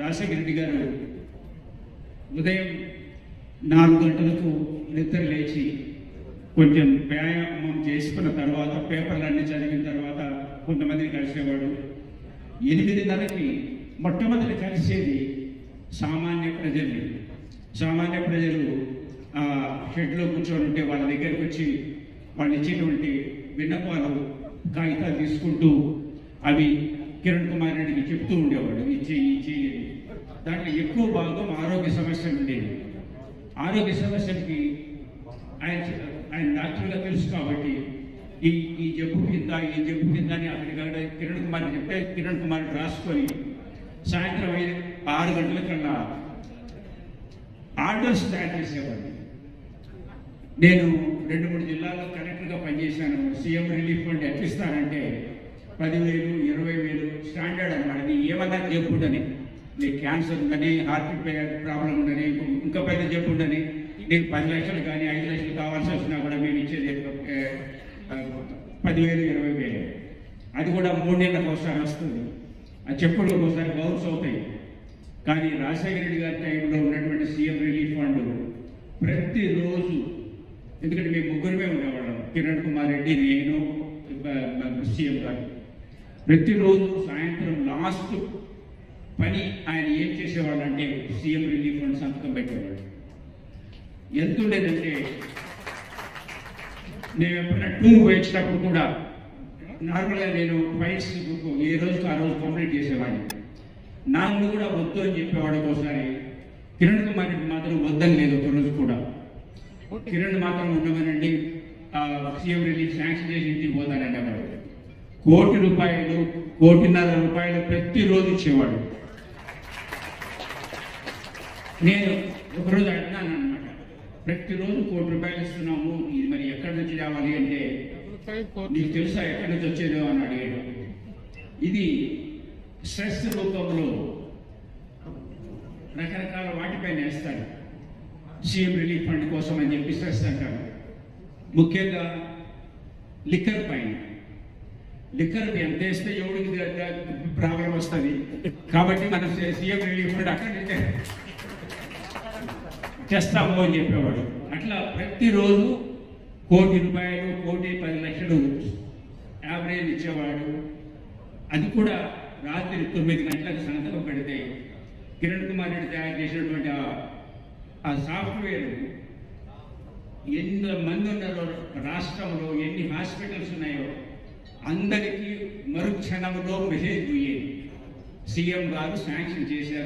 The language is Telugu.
రాజశేఖర రెడ్డి గారు ఉదయం నాలుగు గంటలకు నిద్ర లేచి కొంచెం వ్యాయామం చేసుకున్న తర్వాత పేపర్లన్నీ చదివిన తర్వాత కొంతమందిని కలిసేవాడు. ఎనిమిదిన్నరకి మొట్టమొదటి కలిసేది సామాన్య ప్రజల్ని. సామాన్య ప్రజలు ఆ షెడ్లో కూర్చొని ఉంటే వాళ్ళ దగ్గరికి వచ్చి వాళ్ళు ఇచ్చేటువంటి విన్నపాలు కాగితాలు తీసుకుంటూ అవి కిరణ్ కుమార్ రెడ్డికి చెప్తూ ఉండేవాడు ఇచ్చి ఇచ్చి దాంట్లో ఎక్కువ భాగం ఆరోగ్య సమస్యలు ఉండేవి. ఆరోగ్య సమస్యలకి ఆయన ఆయన డాక్టర్గా తెలుసు కాబట్టి ఈ ఈ జబ్బు కింద ఈ జబ్బు కింద అని అక్కడికి కిరణ్ కుమార్ చెప్తే కిరణ్ కుమార్ రాసుకొని సాయంత్రం ఐదు ఆరు గంటల కన్నా ఆర్డర్స్ తయారు చేసేవాడిని. నేను రెండు మూడు జిల్లాల్లో కలెక్టర్గా పనిచేశాను. సీఎం రిలీఫ్ ఫండ్ ఎట్లిస్తానంటే పదివేలు ఇరవై వేలు స్టాండర్డ్ అన్నమాట. నీ ఏమన్నా చెప్పుండని. నీకు క్యాన్సర్ ఉందని హార్ట్ ప్రాబ్లం ఉందని ఇంకా పెద్ద చెప్పుండని. నీకు పది లక్షలు కానీ ఐదు లక్షలు కావాల్సి వచ్చినా కూడా మేము ఇచ్చేది పదివేలు ఇరవై వేలు అది కూడా మూడు నెలలకు ఒకసారి వస్తుంది. ఆ చెప్పులు ఒకసారి బౌన్స్ అవుతాయి. కానీ రాజశేఖర రెడ్డి గారి టైంలో ఉన్నటువంటి సీఎం రిలీఫ్ ఫండ్ ప్రతిరోజు ఎందుకంటే మేము ముగ్గురమే ఉండేవాళ్ళం. కిరణ్ కుమార్ రెడ్డి నేను సీఎం గారు. ప్రతిరోజు సాయంత్రం లాస్ట్ పని ఆయన ఏం చేసేవాళ్ళు అంటే సీఎం రిలీఫ్ ఫండ్ సంతకం పెట్టేవాడు ఎంత ఉండేదంటే నేను ఎప్పుడైనా టూర్ వేసినప్పుడు కూడా నార్మల్గా నేను ఫైట్స్ ఏ రోజుకి ఆ రోజు కంప్లీట్ చేసేవాడిని. నా ముందు కూడా వద్దు అని చెప్పేవాడు ఒకసారి కిరణ్ కుమార్ మాత్రం వద్దని లేదు ఒక రోజు కూడా. కిరణ్ మాత్రం ఉండమనండి సీఎం రిలీఫ్ శాంక్షన్ చేసి ఇంటికి అన్నాడు. కోటి రూపాయలు కోటిన్నర రూపాయలు ప్రతిరోజు ఇచ్చేవాడు. నేను ఒకరోజు అడిగాను అనమాట ప్రతిరోజు కోటి రూపాయలు ఇస్తున్నాము ఇది మరి ఎక్కడి నుంచి రావాలి అంటే నీకు తెలుసా ఎక్కడి నుంచి వచ్చేదో అని అడిగాడు. ఇది స్ట్రెస్ రూపంలో రకరకాల వాటిపైన వేస్తాడు సీఎం రిలీఫ్ ఫండ్ కోసం అని చెప్పి స్ట్రెస్ అంటారు ముఖ్యంగా లిక్కర్ పైన. లిక్కర్ ఎంత వేస్తే ఎవరికి ప్రాబ్లం వస్తుంది? కాబట్టి మనం సీఎం రిలీఫ్ ఫండ్ అక్కడ చేస్తాము అని చెప్పేవాడు. అట్లా ప్రతిరోజు కోటి రూపాయలు కోటి పది లక్షలు యావరేజ్ ఇచ్చేవాడు. అది కూడా రాత్రి తొమ్మిది గంటలకు సంతకం పెడితే కిరణ్ కుమార్ రెడ్డి తయారు చేసినటువంటి ఆ- ఆ సాఫ్ట్వేర్ ఎన్ని మంది ఉన్నారో. రాష్ట్రంలో ఎన్ని హాస్పిటల్స్ ఉన్నాయో అందరికీ మరుక్షణంలో మెసేజ్ పోయేది సీఎం గారు శాంక్షన్ చేశారు